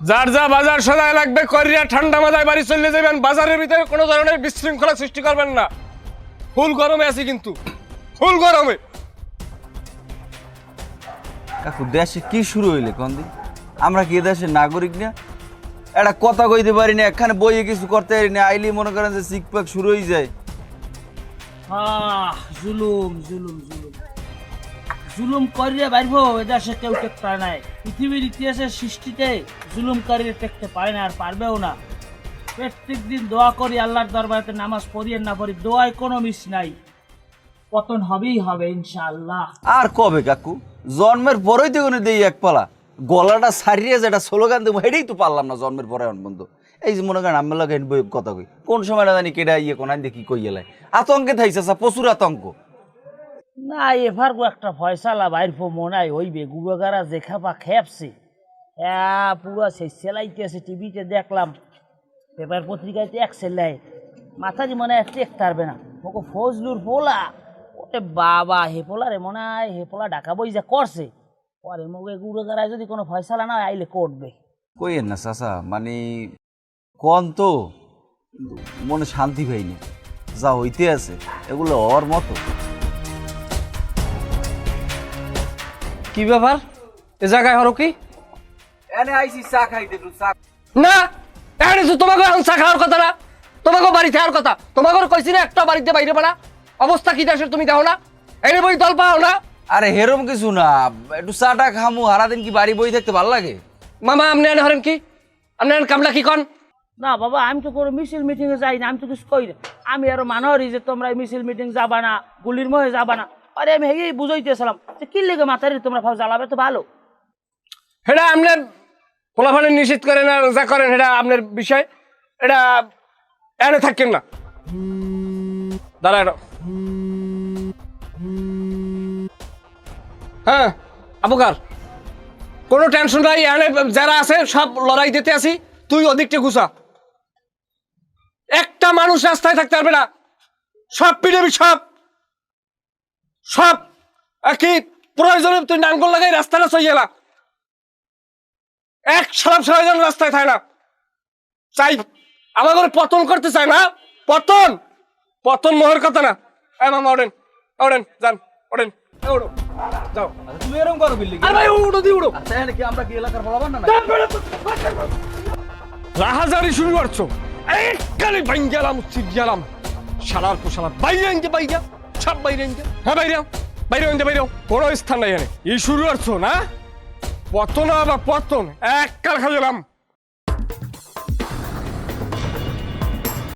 যার যা বাজার সদায় লাগবে করিয়া ঠান্ডা মাথায় বাড়ি চলে যাবেন বাজারের ভিতরে কোনো ধরনের বিশৃঙ্খলা সৃষ্টি করবেন না। ফুল গরমে আছি কিন্তু। ফুল গরমে। কাকু দেশে কি শুরু হইলে কন্দি আমরা কি এ দেশের নাগরিক না? একটা কথা কইতে পারি না এখানে বইয়ে কিছু করতে পারি না আইলি মনে করেন যে সিক প্যাক শুরু হয়ে যায়। আহ জুলুম জুলুম জুলুম। জুলুম করিয়ে বাইরব এদেশে কেউ টেকতে নাই। পৃথিবীর ইতিহাসের সৃষ্টিতে জুলুম করিয়ে টেকতে পারে না আর পারবেও না। প্রত্যেক দিন দোয়া করি আল্লাহর দরবারে নামাজ পড়িয়ে না পড়ি দোয়ায় কোনো মিস নাই। পতন হবেই হবে, ইনশাআল্লাহ। আর কবে কাকু? জন্মের পরেই তো কোনো দেই এক পালা। গলাটা সারিয়ে যেটা স্লোগান দেবো এটাই তো পারলাম না জন্মের পরে বন্ধু এই যে মনে করেন আমি লাগে কথা কই। কোন সময় না জানি কেডা ইয়ে কোন দেখি কই এলাই আতঙ্কে থাইছে প্রচুর আতঙ্ক। না এবার একটা ফয়সালা বাইর ফো মনাই হইবে গুড়োগারা যে খাপা খেপছে। হ্যাঁ পুরো সেই সেলাইতেছে টিভিতে দেখলাম পেপার পত্রিকাতে এক সেলাই। মাথাজি মনে হয় টেক তারবে না। মোকে ফজলুর পোলা ওরে বাবা হে পোলা রে মনে হয় হে পোলা ঢাকা বই যা করছে। পরে মোকে গুড়োগারায় যদি কোনো ফয়সালা না হয়, আইলে করবে। কইেন না চাচা মানে কন তো মনে শান্তি পাইনি। যা হইতে আছে এগুলো ওর মতো। কি ব্যাপার? এ জায়গায় হরো কি? এনে আইছি চা খাইতে একটু চা। না এখানে তো তোমাকে চা খাওয়ার কথা না তোমাকে বাড়ি থাকার কথা। তোমাকে কইছি না একটা বাড়িতে বাইরে পড়া অবস্থা কি দেশের তুমি দেখো না? এনে বই দল পাও না? আরে হেরম কিছু না। একটু চাটা খামু সারাদিন কি বাড়ি বই থাকতে ভালো লাগে? মামা আপনি এনে হরেন কি? আপনি এনে কামলা কি কন? না বাবা আমি তো কোনো মিছিল মিটিংয়ে যাই না আমি তো কিছু কই না। আমি আরও মানহরি যে তোমরা মিছিল মিটিং যাবা না গুলির মহে যাবা না। আরে আমি হেগেই বুঝাইতেছিলাম যে কি লেগে মাথারি তোমরা ভাব জ্বালাবে তো ভালো। সেটা আপনার পোলাফানে নিষেধ করেন আর যা করেন সেটা আপনার বিষয় এটা এনে থাকেন না। দাঁড়া এটা হ্যাঁ আবুকার, কোনো টেনশন নাই, এনে যারা আছে সব লড়াই দিতে আছি তুই ওদিকটা ঘুষা। একটা মানুষ রাস্তায় থাকতে পারবে না, সব পিড়েবি সব। সব কি প্রয়োজনে তুই নাঙ্গল লাগাই রাস্তাটা চই গেলা। এক সালাম সারা যেন রাস্তায় থাকে না। চাই আমার করে পতন করতে চায় না। পতন! পতন মোহর কথা না। এই মামা ওড়েন ওড়েন যান ওড়েন উড়ো যাও। তুমি এরকম করো বিল্লি আরে ভাই উড়ো দি উড়ো আচ্ছা এখানে কি আমরা কি এলাকার বলাবার না রাহাজারি শুরু করছ। এককালে বাইন গেলাম উচিত গেলাম সারার পোশালা বাইরে বাইরা সব বাইরে হ্যাঁ বাইরে বাইরে আনতে বাইরে বড় স্থান নাই এখানে। এই শুরু করছ না পতন আবার পতন। এক কাল খাইলাম